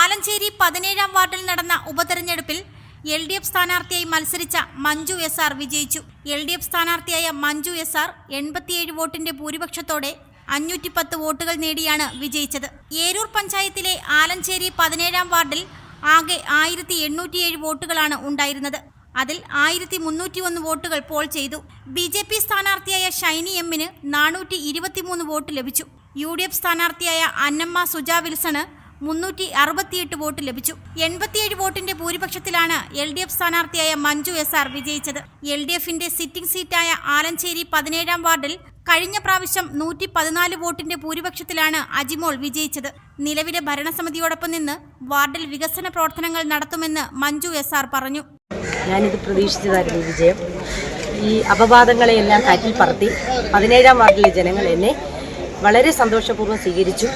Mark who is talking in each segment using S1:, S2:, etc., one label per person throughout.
S1: ആലഞ്ചേരി പതിനേഴാം വാർഡിൽ നടന്ന ഉപതെരഞ്ഞെടുപ്പിൽ എൽ ഡി എഫ് സ്ഥാനാർത്ഥിയായി മത്സരിച്ച മഞ്ജു എസ് ആർ വിജയിച്ചു എൽ ഡി എഫ് സ്ഥാനാർത്ഥിയായ മഞ്ജു എസ് ആർ എൺപത്തിയേഴ് വോട്ടിന്റെ ഭൂരിപക്ഷത്തോടെ അഞ്ഞൂറ്റി പത്ത് വോട്ടുകൾ നേടിയാണ് വിജയിച്ചത് ഏരൂർ പഞ്ചായത്തിലെ ആലഞ്ചേരി പതിനേഴാം വാർഡിൽ ആകെ ആയിരത്തി എണ്ണൂറ്റിയേഴ് വോട്ടുകളാണ് ഉണ്ടായിരുന്നത് അതിൽ ആയിരത്തി മുന്നൂറ്റി ഒന്ന് വോട്ടുകൾ പോൾ ചെയ്തു ബി ജെ പി സ്ഥാനാർത്ഥിയായ ഷൈനി എമ്മിന് നാനൂറ്റി ഇരുപത്തിമൂന്ന് വോട്ട് ലഭിച്ചു യു ഡി എഫ് സ്ഥാനാർത്ഥിയായ അന്നമ്മ സുജ വിൽസണ് മുന്നൂറ്റി അറുപത്തിയെട്ട് വോട്ട് ലഭിച്ചു എൺപത്തിയേഴ് വോട്ടിന്റെ ഭൂരിപക്ഷത്തിലാണ് എൽ ഡി എഫ് സ്ഥാനാർത്ഥിയായ മഞ്ജു എസ് ആർ വിജയിച്ചത് എൽ ഡി എഫിന്റെ സിറ്റിംഗ് സീറ്റായ ആലഞ്ചേരി പതിനേഴാം വാർഡിൽ കഴിഞ്ഞ പ്രാവശ്യം നൂറ്റി പതിനാല് വോട്ടിന്റെ ഭൂരിപക്ഷത്തിലാണ് അജിമോൾ വിജയിച്ചത് നിലവിലെ ഭരണസമിതിയോടൊപ്പം നിന്ന് വാർഡിൽ വികസന പ്രവർത്തനങ്ങൾ നടത്തുമെന്ന് മഞ്ജു എസ് ആർ പറഞ്ഞു
S2: ഞാനിത് പ്രതീക്ഷിച്ചതായിരുന്നു വിജയം ഈ അപവാദങ്ങളെയെല്ലാം കാറ്റിൽ പറത്തി പതിനേഴാം വാർഡിലെ ജനങ്ങൾ എന്നെ വളരെ സന്തോഷപൂർവ്വം സ്വീകരിച്ചു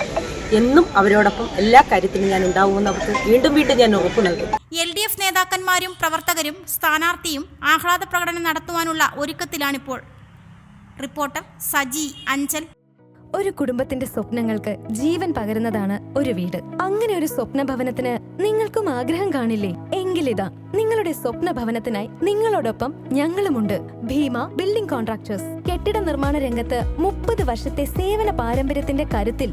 S2: എന്നും അവരോടൊപ്പം എല്ലാ കാര്യത്തിലും ഞാൻ ഉണ്ടാവുമെന്ന് അവർക്ക് വീണ്ടും വീണ്ടും ഞാൻ ഉറപ്പ് നൽകും
S1: എൽ ഡി എഫ് നേതാക്കന്മാരും പ്രവർത്തകരും സ്ഥാനാർത്ഥിയും ആഹ്ലാദ പ്രകടനം നടത്തുവാനുള്ള ഒരുക്കത്തിലാണിപ്പോൾ റിപ്പോർട്ടർ സജി അഞ്ചൽ
S3: ഒരു കുടുംബത്തിന്റെ സ്വപ്നങ്ങൾക്ക് ജീവൻ പകരുന്നതാണ് ഒരു വീട് അങ്ങനെ ഒരു സ്വപ്ന ഭവനത്തിന് നിങ്ങൾക്കും ആഗ്രഹം കാണില്ലേ എങ്കിലിതാ നിങ്ങളുടെ സ്വപ്ന ഭവനത്തിനായി നിങ്ങളോടൊപ്പം ഞങ്ങളുമുണ്ട് ഭീമ ബിൽഡിംഗ് കോൺട്രാക്ടേഴ്സ് കെട്ടിട നിർമ്മാണ രംഗത്ത് മുപ്പത് വർഷത്തെ സേവന പാരമ്പര്യത്തിന്റെ കരുത്തിൽ